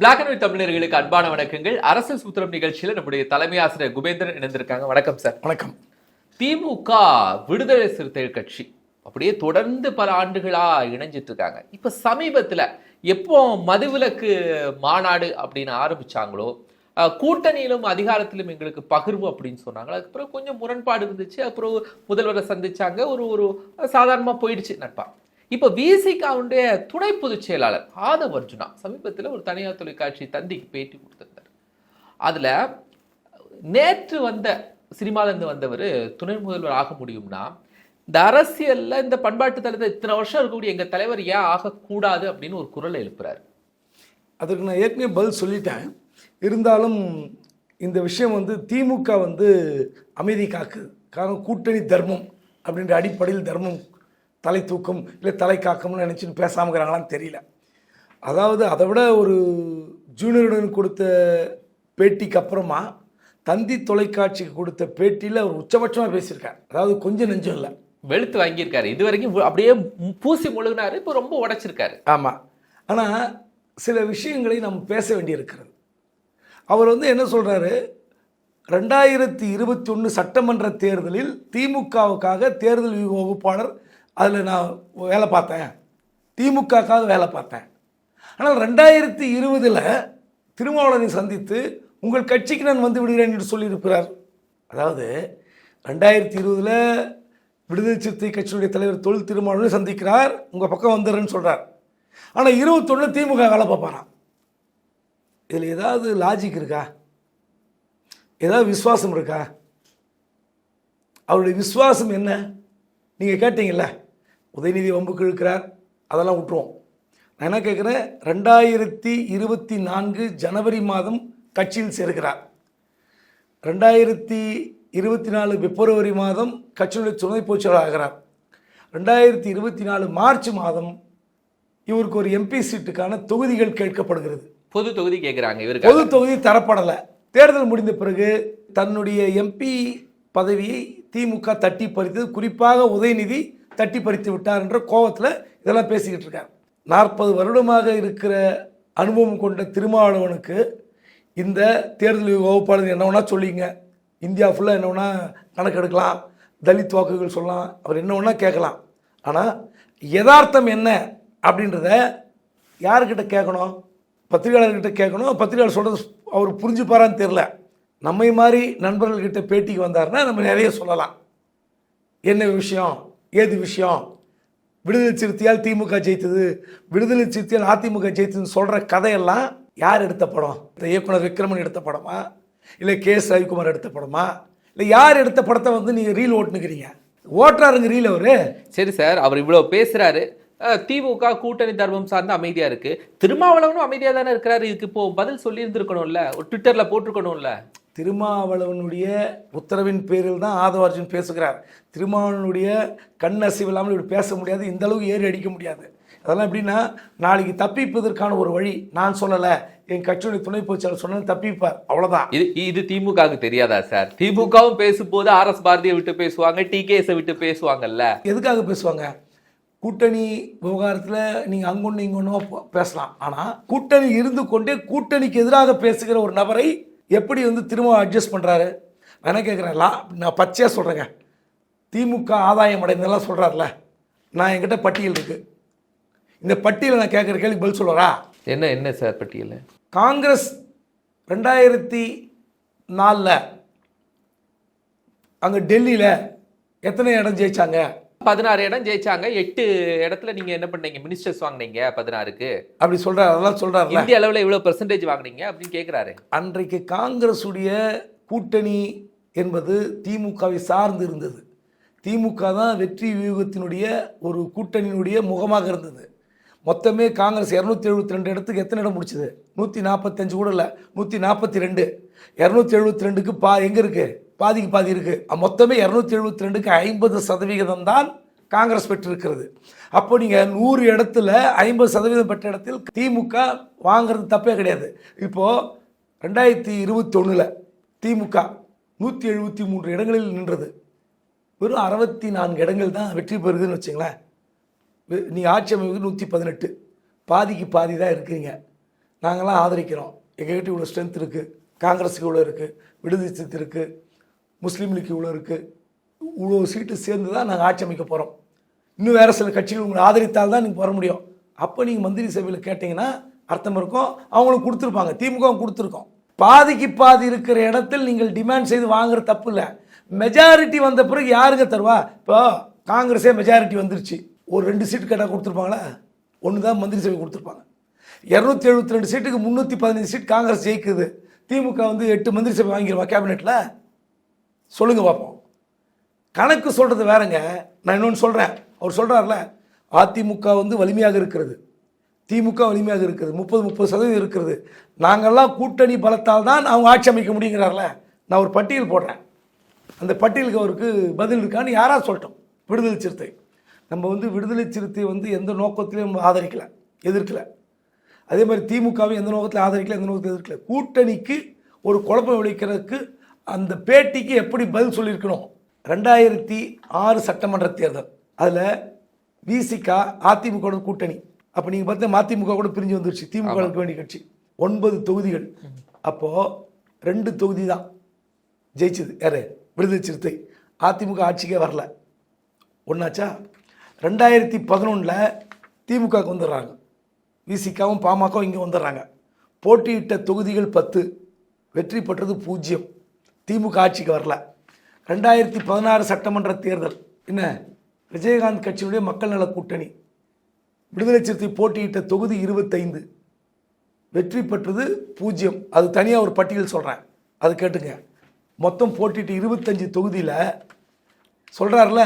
Black and white தமிழர்களுக்கு அன்பான வணக்கங்கள். அரசியல் சூத்திரம் நிகழ்ச்சியில நம்முடைய தலைமை ஆசிரியர் குபேந்திரன் இணைந்திருக்காங்க. வணக்கம் சார். வணக்கம். திமுக விடுதலை சிறுத்தைகள் கட்சி அப்படியே தொடர்ந்து பல ஆண்டுகளா இணைஞ்சிட்டு இருக்காங்க. இப்ப சமீபத்துல எப்போ மதுவிலக்கு மாநாடு அப்படின்னு ஆரம்பிச்சாங்களோ கூட்டணியிலும் அதிகாரத்திலும் எங்களுக்கு பகிர்வு அப்படின்னு சொன்னாங்க. அதுக்கப்புறம் கொஞ்சம் முரண்பாடு இருந்துச்சு. அப்புறம் முதல்வரை சந்திச்சாங்க. ஒரு ஒரு சாதாரணமா போயிடுச்சு நட்பா. இப்போ விசிகாவுடைய துணை பொதுச் செயலாளர் ஆதவ் அர்ஜுனா சமீபத்தில் ஒரு தனியார் தொலைக்காட்சி தந்திக்கு பேட்டி கொடுத்திருந்தார். அதில் நேற்று வந்த சினிமாலேருந்து வந்தவர் துணை முதல்வர் ஆக முடியும்னா இந்த அரசியலில் இந்த பண்பாட்டு தளத்தில் இத்தனை வருஷம் இருக்கக்கூடிய எங்கள் தலைவர் ஏன் ஆகக்கூடாது அப்படின்னு ஒரு குரல் எழுப்புறார். அதற்கு நான் ஏற்கனவே பதில் சொல்லிட்டேன். இருந்தாலும் இந்த விஷயம் வந்து திமுக வந்து அமைதி காக்குது காரணம் கூட்டணி தர்மம் அப்படின்ற அடிப்படையில் தர்மம். தலை தூக்கம் இல்லை தலை காக்கம்னு நினச்சின்னு பேசாமங்கிறாங்களான்னு தெரியல. அதாவது அதை விட ஒரு ஜூனியருடன் கொடுத்த பேட்டிக்கு அப்புறமா தந்தி தொலைக்காட்சிக்கு கொடுத்த பேட்டியில் அவர் உச்சபட்சமாக பேசியிருக்கார். அதாவது கொஞ்சம் நெஞ்சம் இல்லை. வெளுத்து வாங்கியிருக்காரு. இது வரைக்கும் அப்படியே பூசி முழுகினாரு இப்போ ரொம்ப உடைச்சிருக்காரு. ஆமாம் ஆனால் சில விஷயங்களை நம்ம பேச வேண்டியிருக்கிறது. அவர் வந்து என்ன சொல்கிறாரு ரெண்டாயிரத்தி இருபத்தி ஒன்று சட்டமன்ற தேர்தலில் திமுகவுக்காக தேர்தல் வகுப்பாளர் அதில் நான் வேலை பார்த்தேன். திமுகக்காக வேலை பார்த்தேன். ஆனால் ரெண்டாயிரத்தி இருபதில் திருமாவளவனை சந்தித்து உங்கள் கட்சிக்கு நான் வந்து விடுகிறேன் என்று சொல்லியிருக்கிறார். அதாவது ரெண்டாயிரத்தி இருபதில் விடுதலை சிறுத்தை கட்சியினுடைய தலைவர் தொழில் திருமாவளவனை சந்திக்கிறார் உங்கள் பக்கம் வந்துடுறேன்னு சொல்கிறார் ஆனால் இருபத்தொன்று திமுக வேலை பார்ப்பாரான் இதில் ஏதாவது லாஜிக் இருக்கா? ஏதாவது விசுவாசம் இருக்கா? அவருடைய விசுவாசம் என்ன? நீங்கள் கேட்டீங்கல்ல உதயநிதி வம்புக்கு இழுக்கிறார் அதெல்லாம் விட்டுருவோம். நான் என்ன கேட்குறேன் ரெண்டாயிரத்தி இருபத்தி நான்கு ஜனவரி மாதம் கட்சியில் சேர்கிறார். ரெண்டாயிரத்தி இருபத்தி நாலு பிப்ரவரி மாதம் கட்சியினுடைய துணை பொதுச்செயலாளர் ஆகிறார். ரெண்டாயிரத்தி இருபத்தி நாலு மார்ச் மாதம் இவருக்கு ஒரு எம்பி சீட்டுக்கான தொகுதிகள் கேட்கப்படுகிறது. பொது தொகுதி கேட்குறாங்க இவருக்கு. பொது தொகுதி தரப்படலை. தேர்தல் முடிந்த பிறகு தன்னுடைய எம்பி பதவியை திமுக தட்டி பறித்தது. குறிப்பாக உதயநிதி தட்டி பறித்து விட்டார் என்ற கோபத்தில் இதெல்லாம் பேசிக்கிட்டு இருக்காங்க நாற்பது வருடமாக இருக்கிற அனுபவம் கொண்ட திருமாவளவனுக்கு இந்த தேர்தல் வகுப்பாளர் என்ன வேணால் சொல்லிங்க. இந்தியா ஃபுல்லாக என்ன வேணால் கணக்கெடுக்கலாம். தலித் வாக்குகள் சொல்லலாம். அவர் என்ன வேணால் கேட்கலாம். ஆனால் யதார்த்தம் என்ன அப்படின்றத யாருக்கிட்ட கேட்கணும்? பத்திரிகையாளர்கிட்ட கேட்கணும்? பத்திரிகையாளர் சொல்கிறது அவர் புரிஞ்சுப்பாரான்னு தெரில நம்மை மாதிரி நண்பர்கள்கிட்ட பேட்டிக்கு வந்தாருன்னா நம்ம நிறைய சொல்லலாம். என்ன விஷயம்? ஏது விஷயம்? விடுதலை சிறுத்தையால் திமுக ஜெயித்தது விடுதலை சிறுத்தையால் அதிமுக ஜெயித்ததுன்னு சொல்கிற கதையெல்லாம் யார் எடுத்த படம்? இந்த இயக்குனர் விக்ரமன் எடுத்த படமா? இல்லை கே எஸ் ரவிக்குமார் எடுத்த படமா? இல்லை யார் எடுத்த படத்தை வந்து நீங்கள் ரீல் ஓட்டுனுக்கிறீங்க? ஓட்டுறாருங்க ரீல் அவரு. சரி சார் அவர் இவ்வளோ பேசுகிறாரு திமுக கூட்டணி தர்மம் சார்ந்து அமைதியா இருக்கு. திருமாவளவனும் அமைதியா தானே இருக்கிறாரு. இதுக்கு இப்போ பதில் சொல்லியிருந்துருக்கணும்ல. ஒரு ட்விட்டர்ல போட்டிருக்கணும்ல. திருமாவளவனுடைய உத்தரவின் பேரில் தான் ஆதவார்ஜுன் பேசுகிறார். திருமாவளவனுடைய கண் அசைவில்லாமல் இப்படி பேச முடியாது இந்த அளவுக்கு ஏறி அடிக்க முடியாது. அதெல்லாம் எப்படின்னா நாளைக்கு தப்பிப்பதற்கான ஒரு வழி நான் சொல்லலை என் கட்சியுடைய துணை பொதுச்செயலாளர் சொன்னது தப்பிப்பார். அவ்வளோதான் இது இது திமுகவுக்கு தெரியாதா சார்? திமுகவும் பேசும்போது ஆர் எஸ் பாரதியை விட்டு பேசுவாங்க டிகேஎஸை விட்டு பேசுவாங்கல்ல? எதுக்காக பேசுவாங்க? கூட்டணி விவகாரத்தில் நீங்கள் அங்கொன்று இங்கொன்னோ பேசலாம். ஆனால் கூட்டணி இருந்து கொண்டே கூட்டணிக்கு எதிராக பேசுகிற ஒரு நபரை எப்படி வந்து திரும்ப அட்ஜஸ்ட் பண்ணுறாரு என்ன கேட்குறேன் லா நான் பச்சையாக சொல்கிறேங்க திமுக ஆதாயம் அடைந்ததெல்லாம் சொல்கிறார்ல நான் என்கிட்ட பட்டியல் இருக்குது இந்த பட்டியலை நான் கேட்குற கேள்வி பதில் சொல்லுவாரா? என்ன என்ன சார் பட்டியல்? காங்கிரஸ் ரெண்டாயிரத்தி நாலில் அங்கே டெல்லியில் எத்தனை இடம் ஜெயிச்சாங்க? பதினாறு இடம் ஜெயிச்சாங்க. எட்டு இடத்துல நீங்க என்ன பண்ணீங்க? மினிஸ்டர்ஸ் வாங்குனீங்க பதினாறுக்கு. அப்படி சொல்கிறார் அதெல்லாம் சொல்கிறார்ல இந்திய அளவுல இவ்வளவு பெர்சன்டேஜ் வாங்குனீங்க அப்படின்னு கேக்குறாரு. அன்றைக்கு காங்கிரஸுடைய கூட்டணி என்பது திமுகவை சார்ந்து இருந்தது. திமுக தான் வெற்றி வியூகத்தினுடைய ஒரு கூட்டணியினுடைய முகமாக இருந்தது. மொத்தமே காங்கிரஸ் இரநூத்தி எழுபத்தி ரெண்டு இடத்துக்கு எத்தனை இடம் முடிச்சது? நூற்றி நாற்பத்தஞ்சு கூட இல்லை நூற்றி நாற்பத்தி ரெண்டு. இரநூத்தி எழுபத்தி ரெண்டுக்கு பா எங்கே இருக்குது பாதிக்கு பாதி இருக்குது மொத்தமே இரநூத்தி எழுபத்தி ரெண்டுக்கு ஐம்பது சதவிகிதம் தான் காங்கிரஸ் பெற்றிருக்கிறது. அப்போ நீங்கள் நூறு இடத்துல ஐம்பது சதவீதம் பெற்ற இடத்தில் திமுக வாங்கிறது தப்பே கிடையாது. இப்போது ரெண்டாயிரத்தி இருபத்தொன்னில் திமுக நூற்றி எழுபத்தி மூன்று இடங்களில் நின்றது. வெறும் அறுபத்தி நான்கு இடங்கள் தான் வெற்றி பெறுதுன்னு வச்சுங்களேன். நீ ஆட்சி அமைப்பு நூற்றி பதினெட்டு. பாதிக்கு பாதி தான் இருக்கிறீங்க. நாங்களாம் ஆதரிக்கிறோம். எங்ககிட்ட இவ்வளோ ஸ்ட்ரென்த் இருக்குது காங்கிரஸுக்கு இவ்வளோ இருக்குது விடுதலை இருக்குது முஸ்லீம் லீக் இவ்வளோ இருக்குது இவ்வளோ சீட்டு சேர்ந்து தான் நாங்கள் ஆட்சி அமைக்க போகிறோம் இன்னும் வேறு சில கட்சிகள் உங்களை ஆதரித்தால் தான் நீங்கள் வர முடியும். அப்போ நீங்கள் மந்திரி சபையில் கேட்டிங்கன்னா அர்த்தம் இருக்கும். அவங்களுக்கு கொடுத்துருப்பாங்க. திமுக கொடுத்துருக்கோம். பாதிக்கு பாதி இருக்கிற இடத்தில் நீங்கள் டிமாண்ட் செய்து வாங்குற தப்பு இல்லை மெஜாரிட்டி வந்த பிறகு யாருங்க தருவா? இப்போ காங்கிரஸே மெஜாரிட்டி வந்துருச்சு. ஒரு ரெண்டு சீட்டு கேட்டால் கொடுத்துருப்பாங்களா? ஒன்று தான் மந்திரி சபை கொடுத்துருப்பாங்க. இரநூத்தி எழுபத்தி ரெண்டு சீட்டுக்கு முந்நூற்றி பதினஞ்சு சீட் காங்கிரஸ் ஜெயிக்குது. திமுக வந்து எட்டு மந்திரி சபை வாங்கிடுவா கேபினெட்டில் சொல்லுங்கள் பார்ப்போம் கணக்கு சொல்கிறது வேறங்க. நான் இன்னொன்று சொல்கிறேன் அவர் சொல்கிறார்ல அதிமுக வந்து வலிமையாக இருக்கிறது. திமுக வலிமையாக இருக்கிறது. முப்பது முப்பது சதவீதம் இருக்கிறது. நாங்கள்லாம் கூட்டணி பலத்தால் தான் அவங்க ஆட்சி அமைக்க முடியுங்கிறார்ல. நான் ஒரு பட்டியல் போடுறேன். அந்த பட்டியலுக்கு அவருக்கு பதில் இருக்கான்னு யாராவது சொல்லட்டும். விடுதலை சிறுத்தை. நம்ம வந்து விடுதலை சிறுத்தை வந்து எந்த நோக்கத்திலையும் நம்ம ஆதரிக்கல எதிர்க்கல. அதே மாதிரி திமுகவை எந்த நோக்கத்தில் ஆதரிக்கல எந்த நோக்கத்தில் எதிர்க்கல. கூட்டணிக்கு ஒரு குழப்பம் விளைக்கிறதுக்கு அந்த பேட்டிக்கு எப்படி பதில் சொல்லியிருக்கணும்? ரெண்டாயிரத்தி ஆறு சட்டமன்ற தேர்தல். அதில் விசிகா அதிமுக கூட்டணி. அப்போ நீங்கள் பார்த்தா மதிமுக கூட பிரிஞ்சு வந்துருச்சு. திமுக வேண்டிய கட்சி. ஒன்பது தொகுதிகள். அப்போது ரெண்டு தொகுதி தான் ஜெயிச்சது. யாரு? விடுதலை சிறுத்தை. அதிமுக ஆட்சிக்கே வரல. ஒன்றாச்சா ரெண்டாயிரத்தி பதினொன்றில் திமுகவுக்கு வந்துடுறாங்க. விசிகாவும் பாமகவும் இங்கே வந்துடுறாங்க. போட்டியிட்ட தொகுதிகள் பத்து. வெற்றி பெற்றது பூஜ்ஜியம். திமுக ஆட்சிக்கு வரல. ரெண்டாயிரத்தி பதினாறு சட்டமன்ற தேர்தல். என்ன? விஜயகாந்த் கட்சியினுடைய மக்கள் நல கூட்டணி. விடுதலை சிறுத்தை போட்டியிட்ட தொகுதி இருபத்தைந்து. வெற்றி பெற்றது பூஜ்ஜியம். அது தனியாக ஒரு பட்டியல் சொல்கிறேன் அது கேட்டுங்க. மொத்தம் போட்டிட்டு இருபத்தஞ்சி தொகுதியில் சொல்கிறார்ல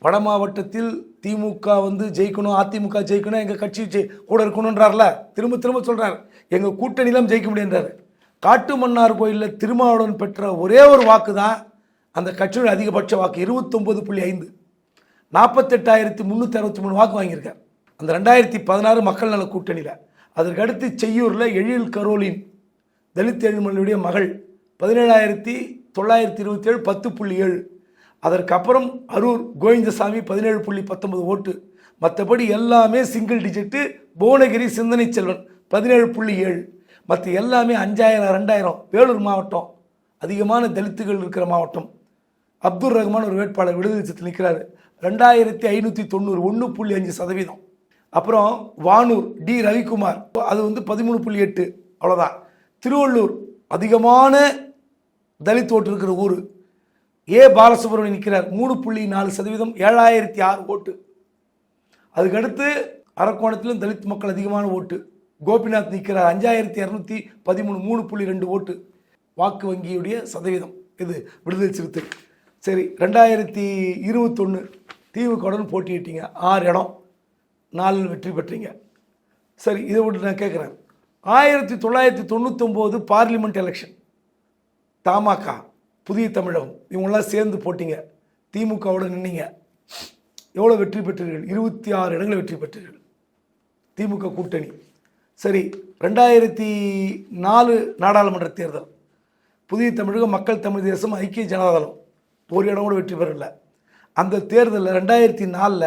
வட மாவட்டத்தில் திமுக வந்து ஜெயிக்கணும் அதிமுக ஜெயிக்கணும் எங்கள் கட்சி கூட இருக்கணுன்றார்ல திரும்ப திரும்ப சொல்கிறார் எங்கள் கூட்டணியிலாம் ஜெயிக்க முடியுன்றார் காட்டுமன்னார் கோயிலில் திருமாவளவன் பெற்ற ஒரே ஒரு வாக்கு தான் அந்த கட்சியோட அதிகபட்ச வாக்கு இருபத்தொம்பது புள்ளி ஐந்து. நாற்பத்தெட்டாயிரத்தி முந்நூற்றி அறுபத்தி மூணு வாக்கு வாங்கியிருக்கார். அந்த ரெண்டாயிரத்தி பதினாறு மக்கள் நல கூட்டணியில். அதற்கடுத்து செய்யூரில் எழில் கரோலின் தலித் எழுமலுடைய மகள் பதினேழாயிரத்தி தொள்ளாயிரத்தி இருபத்தி ஏழு பத்து புள்ளி ஏழு. அதற்கப்புறம் அரூர் கோவிந்தசாமி பதினேழு புள்ளி பத்தொன்பது ஓட்டு. மற்றபடி எல்லாமே சிங்கிள் டிஜிட்டு புவனகிரி சிந்தனை செல்வன் பதினேழு புள்ளி ஏழு. மற்ற எல்லாமே அஞ்சாயிரம் ரெண்டாயிரம் வேலூர் மாவட்டம். அதிகமான தலித்துகள் இருக்கிற மாவட்டம். அப்துல் ரஹ்மான் ஒரு வேட்பாளர் விடுதலை நிற்கிறார் ரெண்டாயிரத்தி ஐநூற்றி தொண்ணூறு ஒன்று புள்ளி அஞ்சு சதவீதம். அப்புறம் வானூர் டி ரவிக்குமார். அது வந்து பதிமூணு புள்ளி எட்டு அவ்வளோதான் திருவள்ளூர் அதிகமான தலித் ஓட்டு இருக்கிற ஊர். ஏ பாலசுப்ரமணியம் நிற்கிறார் மூணு புள்ளி நாலு சதவீதம் ஏழாயிரத்தி ஆறு ஓட்டு. அதுக்கடுத்து அரக்கோணத்திலும் தலித் மக்கள் அதிகமான ஓட்டு. கோபிநாத் நிற்கிறார் அஞ்சாயிரத்தி இரநூத்தி பதிமூணு மூணு புள்ளி ரெண்டு ஓட்டு வாக்கு வங்கியுடைய சதவீதம். இது விடுதலை சிறுத்தை. சரி ரெண்டாயிரத்தி இருபத்தொன்று திமுகவுடன் போட்டியிட்டீங்க. ஆறு இடம் நாலு வெற்றி பெற்றீங்க. சரி இதை விட்டு நான் கேட்குறேன். ஆயிரத்தி தொள்ளாயிரத்தி தொண்ணூத்தொம்போது பார்லிமெண்ட் எலெக்ஷன். தமாக புதிய தமிழகம் இவங்களாம் சேர்ந்து போட்டிங்க. திமுகவோட நின்னீங்க. எவ்வளோ வெற்றி பெற்றீர்கள்? இருபத்தி ஆறு இடங்களை வெற்றி பெற்றீர்கள். திமுக கூட்டணி. சரி ரெண்டாயிரத்தி நாலு நாடாளுமன்ற தேர்தல். புதிய தமிழகம் மக்கள் தமிழ் தேசம் ஐக்கிய ஜனதாதளம். ஒரு இடம் கூட வெற்றி பெறல. அந்த தேர்தலில் ரெண்டாயிரத்தி நாலில்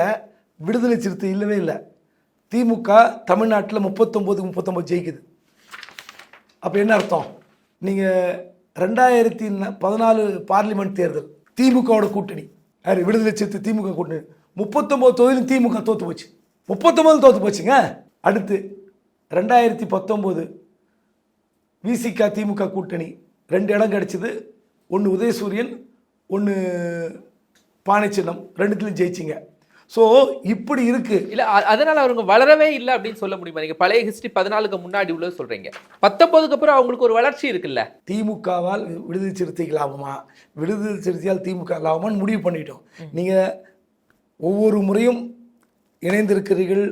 விடுதலை சிறுத்தை இல்லவே இல்லை. திமுக தமிழ்நாட்டில் முப்பத்தொம்போது முப்பத்தொம்போது ஜெயிக்குது. அப்போ என்ன அர்த்தம்? நீங்கள் ரெண்டாயிரத்தி பதினாலு பார்லிமெண்ட் தேர்தல் திமுகவோட கூட்டணி. யார்? விடுதலை சிறுத்தை திமுக கூட்டணி. முப்பத்தொம்போது தொகுதியிலும் திமுக தோற்று போச்சு. முப்பத்தொம்போது தோற்று போச்சுங்க. அடுத்து ரெண்டாயிரத்தி பத்தொம்போது விசிக திமுக கூட்டணி ரெண்டு இடம் கிடச்சிது. ஒன்று உதயசூரியன் ஒன்று பானை சின்னம் ரெண்டுத்துலையும் ஜெயிச்சிங்க. ஸோ இப்படி இருக்குது இல்ல அதனால அவங்க வளரவே இல்லை அப்படின்னு சொல்ல முடியுமா? நீங்க பழைய ஹிஸ்டரி பதினாலுக்கு முன்னாடி உள்ளது சொல்றீங்க. பத்தொன்பதுக்கு அப்புறம் அவங்களுக்கு ஒரு வளர்ச்சி இருக்குல்ல? திமுகவால் விடுதலை சிறுத்தைக்கு லாபமா விடுதலை சிறுத்தையால் திமுக லாபமான்னு முடிவு பண்ணிட்டோம். நீங்கள் ஒவ்வொரு முறையும் இணைந்திருக்கிறீர்கள்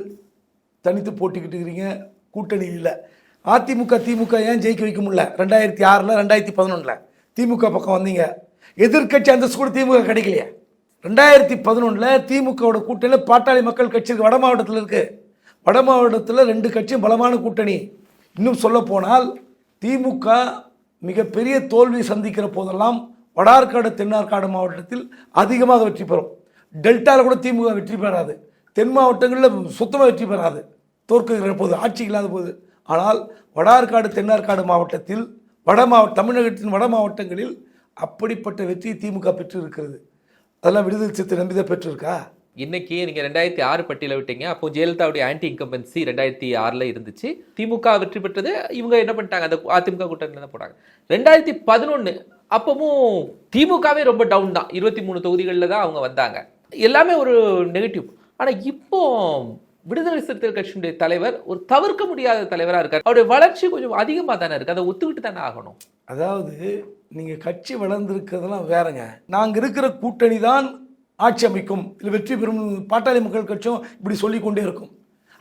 தனித்து போட்டிக்கிட்டு இருக்கிறீங்க. கூட்டணி இல்லை. அதிமுக திமுக ஏன் ஜெயிக்க வைக்க முடியல? ரெண்டாயிரத்தி ஆறில் ரெண்டாயிரத்தி பதினொன்றில் திமுக பக்கம் வந்தீங்க. எதிர்க்கட்சி அந்தஸ்து கூட திமுக கிடைக்கலையே. ரெண்டாயிரத்தி பதினொன்றில் திமுகவோட கூட்டணியில் பாட்டாளி மக்கள் கட்சி வட மாவட்டத்தில் இருக்குது வட மாவட்டத்தில் ரெண்டு கட்சியும் பலமான கூட்டணி. இன்னும் சொல்ல போனால் திமுக மிகப்பெரிய தோல்வி சந்திக்கிற போதெல்லாம் வடார்காடு தென்னார்காடு மாவட்டத்தில் அதிகமாக வெற்றி பெறும். டெல்டாவில் கூட திமுக வெற்றி பெறாது. தென் மாவட்டங்களில் சுத்தமாக வெற்றி பெறாது. தோற்குகிற போது ஆட்சி இல்லாத போது. ஆனால் வடார்காடு தென்னார்காடு மாவட்டத்தில் வட மாவட்ட தமிழகத்தின் வட மாவட்டங்களில் அப்படிப்பட்ட வெற்றியை திமுக பெற்று இருக்கிறது அதெல்லாம் விடுதலை சிறுத்தை நம்பிதான் பெற்றிருக்கா? இன்னைக்கு நீங்க ரெண்டாயிரத்தி ஆறு பட்டியல விட்டீங்க. அப்போ ஜெயலலிதாவுடைய ஆன்டி இன்கம்பன்சி ரெண்டாயிரத்தி ஆறுல இருந்துச்சு. திமுக வெற்றி பெற்றது. இவங்க என்ன பண்ணிட்டாங்க? அந்த அதிமுக கூட்டணியில தான் போனாங்க. ரெண்டாயிரத்தி பதினொன்னு அப்பவும் திமுகவே ரொம்ப டவுன் தான். இருபத்தி மூணு தொகுதிகளில் தான் அவங்க வந்தாங்க. எல்லாமே ஒரு நெகட்டிவ் ஆனா இப்போ விடுதலை சிறுத்தைகள் கட்சியினுடைய தலைவர் ஒரு தவிர்க்க முடியாத தலைவரா இருக்கார். அவருடைய வளர்ச்சி கொஞ்சம் அதிகமா தானே இருக்கு. அதை ஒத்துக்கிட்டு தானே ஆகணும். அதாவது நீங்கள் கட்சி வளர்ந்துருக்கிறதெல்லாம் வேறங்க. நாங்கள் இருக்கிற கூட்டணி தான் ஆட்சி அமைக்கும். இல்லை வெற்றி பெறும் பாட்டாளி மக்கள் கட்சியும் இப்படி சொல்லிக்கொண்டே இருக்கும்.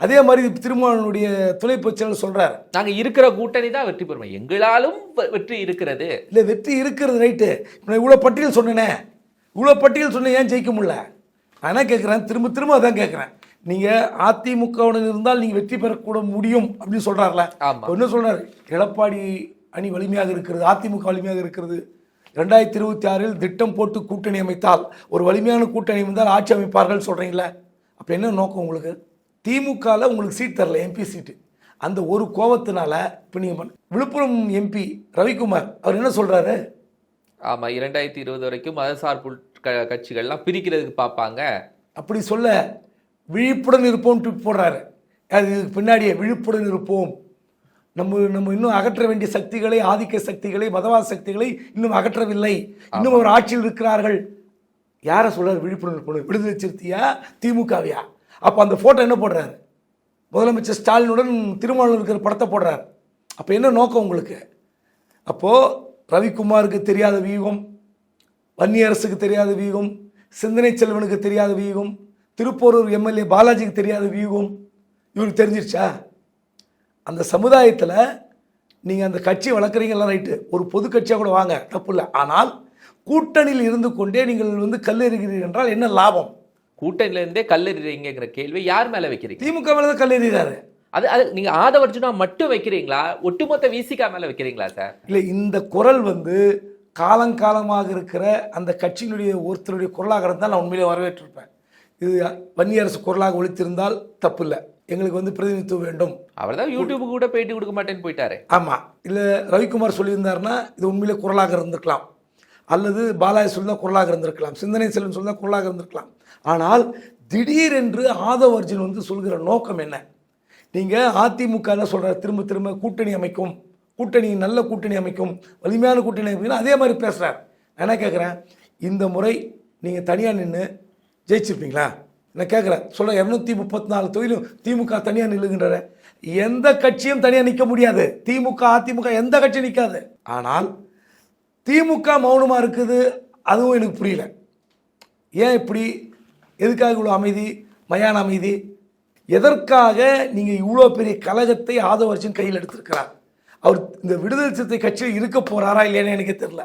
அதே மாதிரி திருமாவளவனுடைய துணை பொதுச்செயலாளர் சொல்கிறார் நாங்க இருக்கிற கூட்டணி தான் வெற்றி பெறுவோம் எங்களாலும் வெற்றி இருக்கிறது. இல்லை வெற்றி இருக்கிறது ரைட்டு. இப்போ இவ்வளோ பட்டியல் சொன்னேனே. இவ்வளோ பட்டியல் சொன்னேன் ஏன் ஜெயிக்க முடியல? நான் என்ன கேட்குறேன் திரும்ப திரும்ப அதான் கேட்குறேன் நீங்கள் அதிமுகவுடன் இருந்தால் நீங்கள் வெற்றி பெறக்கூட முடியும் அப்படின்னு சொல்கிறார்ல. என்ன சொல்றாரு? எடப்பாடி அணி வலிமையாக இருக்கிறது அதிமுக வலிமையாக இருக்கிறது. ரெண்டாயிரத்தி இருபத்தி ஆறில் திட்டம் போட்டு கூட்டணி அமைத்தால் ஒரு வலிமையான கூட்டணி அமைந்தால் ஆட்சி அமைப்பார்கள் சொல்கிறீங்களே அப்போ என்ன நோக்கம் உங்களுக்கு? திமுகவில் உங்களுக்கு சீட் தரல எம்பி சீட்டு அந்த ஒரு கோவத்தினால இப்போ நீங்கள் விழுப்புரம் எம்பி ரவிக்குமார் அவர் என்ன சொல்கிறாரு ஆமா இரண்டாயிரத்தி இருபது வரைக்கும் மதசார்பு க- கட்சிகள்லாம் பிரிக்கிறதுக்கு பார்ப்பாங்க. அப்படி சொல்ல விழிப்புடன் இருப்போம் ட்வீட் போடுறாரு. அது இதுக்கு பின்னாடியே விழிப்புடன் இருப்போம். நம்ம நம்ம இன்னும் அகற்ற வேண்டிய சக்திகளை ஆதிக்க சக்திகளை மதவாத சக்திகளை இன்னும் அகற்றவில்லை. இன்னும் அவர் ஆட்சியில் இருக்கிறார்கள். யாரை சொல்றாரு விழிப்புடன் இருப்போம் விடுதலை சிறுத்தையா திமுகவியா? அப்போ அந்த ஃபோட்டோ என்ன போடுறாரு? முதலமைச்சர் ஸ்டாலினுடன் திருமாவளவன் இருக்கிற படத்தை போடுறாரு. அப்போ என்ன நோக்கம் உங்களுக்கு? அப்போது ரவிக்குமாருக்கு தெரியாத வியூகம் வன்னியரசுக்கு தெரியாத வியூகம் சிந்தனை செல்வனுக்கு தெரியாத வியூகம் திருப்போரூர் எம்எல்ஏ பாலாஜிக்கு தெரியாத வியூகம் இவருக்கு தெரிஞ்சிருச்சா? அந்த சமுதாயத்தில் நீங்கள் அந்த கட்சி வளர்க்குறீங்கலாம் ரைட்டு. ஒரு பொது கட்சியாக கூட வாங்க தப்பு இல்லை. ஆனால் கூட்டணியில் இருந்து கொண்டே நீங்கள் வந்து கல்லெறிகிறீர்கள் என்றால் என்ன லாபம்? கூட்டணியில இருந்தே கல்லெறிறீங்கிற கேள்வி யார் மேல வைக்கிறீங்க? திமுக மேலே தான் கல்லெறிகிறாரு. அது அது நீங்க ஆதவர்ஜுனா மட்டும் வைக்கிறீங்களா? ஒட்டுமொத்த விசிகா மேல வைக்கிறீங்களா சார் இல்லை இந்த குரல் வந்து காலங்காலமாக இருக்கிற அந்த கட்சியினுடைய ஒருத்தருடைய குரலாக இருந்தால் நான் உண்மையிலே வரவேற்றிருப்பேன். இது வன்னியரசு குரலாக ஒழித்திருந்தால் தப்பு இல்லை எங்களுக்கு வந்து பிரதிநிதித்துவம் வேண்டும். அவர் தான் யூடியூபு கூட பேட்டி கொடுக்க மாட்டேன்னு போயிட்டாரு. ஆமாம் இல்லை ரவிக்குமார் சொல்லியிருந்தாருன்னா இது உண்மையிலே குரலாக இருந்திருக்கலாம். அல்லது பாலாஜி சொல்லி தான் குரலாக இருந்திருக்கலாம். சிந்தனை செல்வன் சொல்லி தான் குரலாக இருந்திருக்கலாம். ஆனால் திடீரென்று ஆதவ அர்ஜுன் வந்து சொல்கிற நோக்கம் என்ன? நீங்கள் அதிமுக என்ன சொல்கிற திரும்ப திரும்ப கூட்டணி அமைக்கும் கூட்டணி நல்ல கூட்டணி அமைக்கும் வலிமையான கூட்டணி அமைக்கும் அதே மாதிரி பேசுகிறார் நான் என்ன கேட்குறேன் இந்த முறை நீங்கள் தனியாக நின்று ஜெயிச்சிருப்பீங்களா? நான் கேட்குறேன். சொல்ல இரநூத்தி முப்பத்தி நாலு தொகுதியிலும் திமுக தனியாக நில்லுகின்றன. எந்த கட்சியும் தனியாக நிற்க முடியாது. திமுக அதிமுக எந்த கட்சியும் நிற்காது ஆனால் திமுக மௌனமாக இருக்குது அதுவும் எனக்கு புரியல. ஏன் இப்படி? எதுக்காக இவ்வளோ அமைதி? மயான அமைதி? எதற்காக நீங்கள் இவ்வளோ பெரிய கழகத்தை ஆதவர்ஜன் கையில் எடுத்திருக்கிறார்? அவர் இந்த விடுதலை சிறுத்தை கட்சியில் இருக்க போகிறாரா இல்லையான்னு எனக்கு தெரில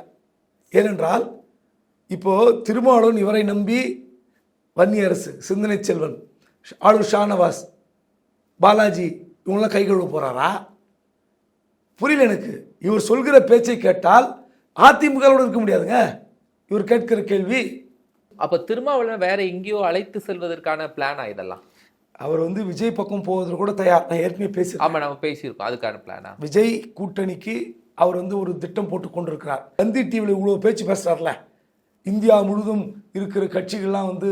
ஏனென்றால் இப்போது திருமாவளவன் இவரை நம்பி வன்னியரசு சிந்தனை செல்வன் ஆளூர் ஷானவாஸ் பாலாஜி இவங்களாம் கை கழுவ போகிறாரா புரியல எனக்கு. இவர் சொல்கிற பேச்சை கேட்டால் அதிமுகவோட இருக்க முடியாதுங்க. இவர் கேட்கிற கேள்வி. அப்ப திருமாவளவன் வேற எங்கேயோ அழைத்து செல்வதற்கான பிளானா இதெல்லாம்? அவர் வந்து விஜய் பக்கம் போவதற்கு கூட தயார். நான் ஏற்கனவே பேசி ஆமா நம்ம பேசியிருக்கோம். அதுக்கான பிளானா விஜய் கூட்டணிக்கு அவர் வந்து ஒரு திட்டம் போட்டு கொண்டிருக்கிறார். தந்தி டிவியில் இவ்வளோ பேச்சு பேசுகிறார்ல இந்தியா முழுதும் இருக்கிற கட்சிகள்லாம் வந்து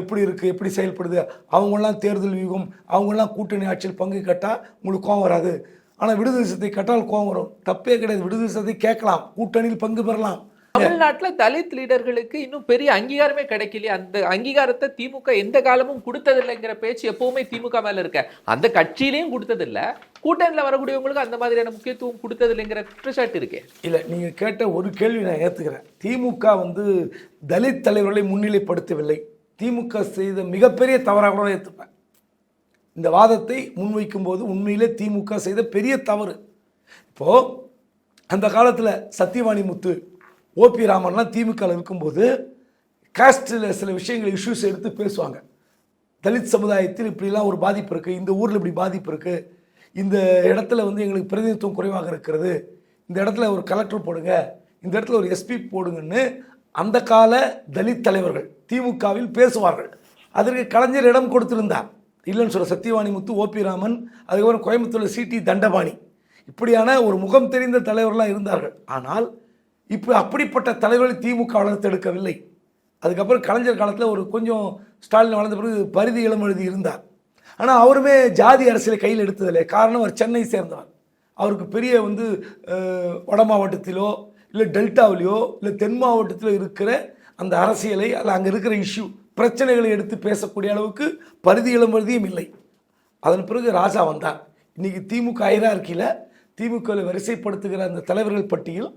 எப்படி இருக்குது எப்படி செயல்படுது அவங்கெல்லாம் தேர்தல் வியூகம் அவங்களாம் கூட்டணி ஆட்சியில் பங்கு கேட்டால் உங்களுக்கு கோவம் வராது. ஆனால் விடுதலை சத்தை கேட்டால் கோவம் வரும். தப்பே கிடையாது. விடுதலை சிறுத்தை கேட்கலாம். கூட்டணியில் பங்கு பெறலாம். தமிழ்நாட்டில் தலித் லீடர்களுக்கு இன்னும் பெரிய அங்கீகாரமே கிடைக்கலையே. அந்த அங்கீகாரத்தை திமுக எந்த காலமும் கொடுத்ததில்லைங்கிற பேச்சு எப்பவுமே திமுக மேல இருக்க. அந்த கட்சியிலையும் கொடுத்ததில்ல. கூட்டணியில் வரக்கூடியவங்களுக்கு அந்த மாதிரியான முக்கியத்துவம் கொடுத்ததில்லைங்கிற குற்றச்சாட்டு இருக்கே. இல்லை நீங்கள் கேட்ட ஒரு கேள்வி நான் ஏற்றுக்கிறேன் திமுக வந்து தலித் தலைவர்களை முன்னிலைப்படுத்தவில்லை. திமுக செய்த மிகப்பெரிய தவறாக கூட ஏற்றுப்பேன் இந்த வாதத்தை முன்வைக்கும் போது உண்மையிலே திமுக செய்த பெரிய தவறு. இப்போது அந்த காலத்தில் சத்தியவாணி முத்து ஓபி ராமன்லாம் திமுகவில் இருக்கும்போது காஸ்டில் சில விஷயங்கள் இஷ்யூஸ் எடுத்து பேசுவாங்க. தலித் சமுதாயத்தில் இப்படிலாம் ஒரு பாதிப்பு இருக்குது இந்த ஊரில் இப்படி பாதிப்பு இருக்குது இந்த இடத்துல வந்து எங்களுக்கு பிரதிநிதித்துவம் குறைவாக இருக்கிறது. இந்த இடத்துல ஒரு கலெக்டர் போடுங்க. இந்த இடத்துல ஒரு எஸ்பி போடுங்கன்னு அந்த கால தலித் தலைவர்கள் திமுகவில் பேசுவார்கள். அதற்கு கலைஞர் இடம் கொடுத்திருந்தார். இல்லைன்னு சொல்ல சத்தியவாணி முத்து ஓபி ராமன் அதுக்கப்புறம் கோயம்புத்தூரில் சிடி தண்டபாணி. இப்படியான ஒரு முகம் தெரிந்த தலைவர்களாக இருந்தார்கள். ஆனால் இப்போ அப்படிப்பட்ட தலைவர்களை திமுக வளர்த்தெடுக்கவில்லை அதுக்கப்புறம் கலைஞர் காலத்தில் ஒரு கொஞ்சம் ஸ்டாலின் வளர்ந்த பிறகு பரிதி இளம் எழுதி இருந்தார். ஆனால் அவருமே ஜாதி அரசியலை கையில் எடுத்ததில்லை. காரணம் அவர் சென்னை சேர்ந்தவர். அவருக்கு பெரிய வந்து வட மாவட்டத்திலோ இல்லை டெல்டாவிலையோ இல்லை தென் மாவட்டத்திலோ இருக்கிற அந்த அரசியலை அல்ல அங்கே இருக்கிற இஷ்யூ பிரச்சனைகளை எடுத்து பேசக்கூடிய அளவுக்கு பரிதி இளம்பருதியும் இல்லை. அதன் பிறகு ராஜா வந்தார். இன்றைக்கி திமுக ஐரார்கியில் திமுகவில் வரிசைப்படுத்துகிற அந்த தலைவர்கள் பட்டியல்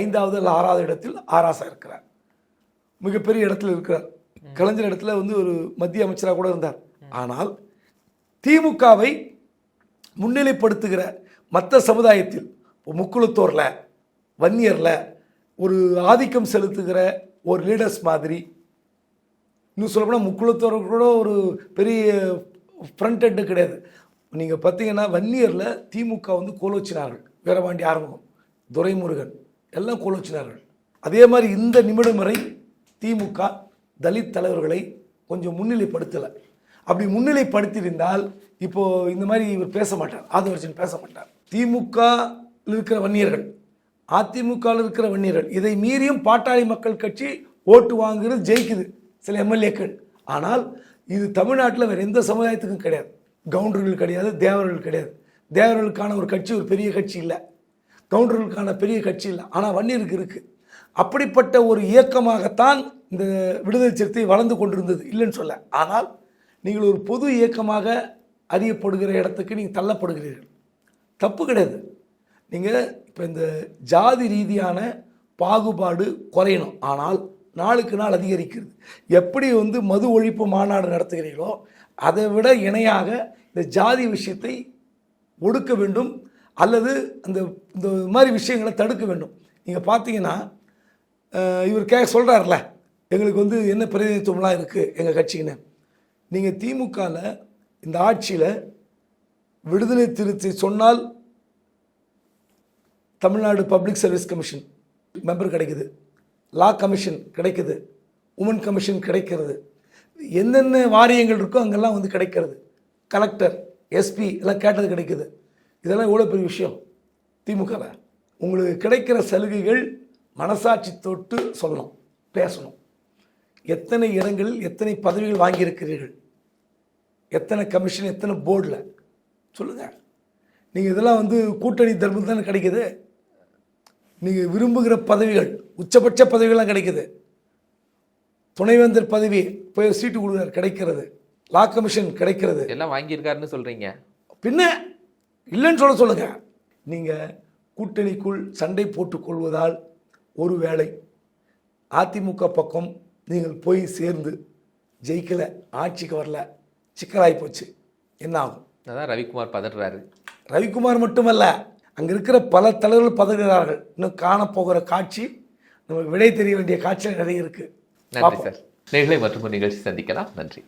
ஐந்தாவது இல்லை ஆறாவது இடத்தில் ஆராசா இருக்கிறார். மிகப்பெரிய இடத்துல இருக்கிறார். கலைஞர் இடத்துல வந்து ஒரு மத்திய அமைச்சராக கூட இருந்தார். ஆனால் திமுகவை முன்னிலைப்படுத்துகிற மற்ற சமுதாயத்தில் இப்போ முக்குளத்தோரில் வன்னியரில் ஒரு ஆதிக்கம் செலுத்துகிற ஒரு லீடர்ஸ் மாதிரி இன்னும் சொல்லப்போனால் முக்குளத்தோர் கூட ஒரு பெரிய ஃப்ரண்ட் ஹெட்டு கிடையாது. நீங்கள் பார்த்தீங்கன்னா வன்னியரில் திமுக வந்து கோலோச்சினார்கள். வீரபாண்டி ஆரம்பம் துரைமுருகன். எல்லாம் கோலோச்சினார்கள். அதே மாதிரி இந்த நிமிடம் வரை திமுக தலித் தலைவர்களை கொஞ்சம் முன்னிலைப்படுத்தலை. அப்படி முன்னிலைப்படுத்தியிருந்தால் இப்போது இந்த மாதிரி இவர் பேச மாட்டார். ஆதவர்ஜன் பேச மாட்டார். திமுக இருக்கிற வன்னியர்கள் அதிமுகவில் இருக்கிற வன்னியர்கள் இதை மீறியும் பாட்டாளி மக்கள் கட்சி ஓட்டு வாங்குறது ஜெயிக்குது சில எம்எல்ஏக்கள். ஆனால் இது தமிழ்நாட்டில் வேறு எந்த சமுதாயத்துக்கும் கிடையாது. கவுண்டர்கள் கிடையாது தேவர்கள் கிடையாது. தேவர்களுக்கான ஒரு கட்சி ஒரு பெரிய கட்சி இல்லை. கவுண்டர்களுக்கான பெரிய கட்சி இல்லை. ஆனால் வன்னியருக்கு இருக்குது அப்படிப்பட்ட ஒரு இயக்கமாகத்தான் இந்த விடுதலை சிறுத்தை வளர்ந்து கொண்டிருந்தது இல்லைன்னு சொல்ல. ஆனால் நீங்கள் ஒரு பொது இயக்கமாக அறியப்படுகிற இடத்துக்கு நீங்கள் தள்ளப்படுகிறீர்கள். தப்பு கிடையாது. நீங்கள் இப்போ இந்த ஜாதி ரீதியான பாகுபாடு குறையணும். ஆனால் நாளுக்கு நாள் அதிகரிக்கிறது. எப்படி வந்து மது ஒழிப்பு மாநாடு நடத்துகிறீர்களோ அதை விட இணையாக இந்த ஜாதி விஷயத்தை ஒடுக்க வேண்டும். அல்லது அந்த இந்த மாதிரி விஷயங்களை தடுக்க வேண்டும். நீங்கள் பார்த்தீங்கன்னா இவர் கே சொல்கிறார்ல எங்களுக்கு வந்து என்ன பிரதிநிதித்துவம்லாம் இருக்குது எங்கள் கட்சிக்குன்னு நீங்கள் திமுகவில் இந்த ஆட்சியில் விடுதலை திருத்தி சொன்னால் Tamil Nadu public service commission member கிடைக்குது. லா கமிஷன் கிடைக்குது. உமன் கமிஷன் கிடைக்கிறது. என்னென்ன வாரியங்கள் இருக்கோ அங்கெல்லாம் வந்து கிடைக்கிறது. கலெக்டர் எஸ்பி எல்லாம் கேட்டது கிடைக்குது. இதெல்லாம் எவ்வளோ பெரிய விஷயம்? திமுகவில் உங்களுக்கு கிடைக்கிற சலுகைகள் மனசாட்சி தொட்டு சொல்லணும் பேசணும். எத்தனை இடங்களில் எத்தனை பதவிகள் வாங்கியிருக்கிறீர்கள்? எத்தனை கமிஷன் எத்தனை போர்டில்? சொல்லுங்கள் நீங்கள் இதெல்லாம் வந்து கூட்டணி தர்மம் தானே கிடைக்குது? நீங்கள் விரும்புகிற பதவிகள் உச்சபட்ச பதவிகள்லாம் கிடைக்குது. துணைவேந்தர் பதவி போய் சீட்டு கொடுக்குறார் கிடைக்கிறது. லா கமிஷன் கிடைக்கிறது. எல்லாம் வாங்கியிருக்காருன்னு சொல்றீங்க. பின்ன இல்லைன்னு சொல்ல சொல்லுங்க. நீங்கள் கூட்டணிக்குள் சண்டை போட்டுக் கொள்வதால் ஒரு வேளை அதிமுக பக்கம் நீங்கள் போய் சேர்ந்து ஜெயிக்கலை ஆட்சிக்கு வரல சிக்கலாகி போச்சு. என்ன ஆகும்? அதான் ரவிக்குமார் பதறாரு ரவிக்குமார் மட்டுமல்ல அங்கே இருக்கிற பல தலைவர்கள் பதறுகிறார்கள். இன்னும் காணப்போகிற காட்சி நமக்கு விடை தெரிய வேண்டிய காட்சிகள் நிறைய இருக்குது நன்றி சார். நேர்களை மற்றும் நிகழ்ச்சி சந்திக்கலாம். நன்றி.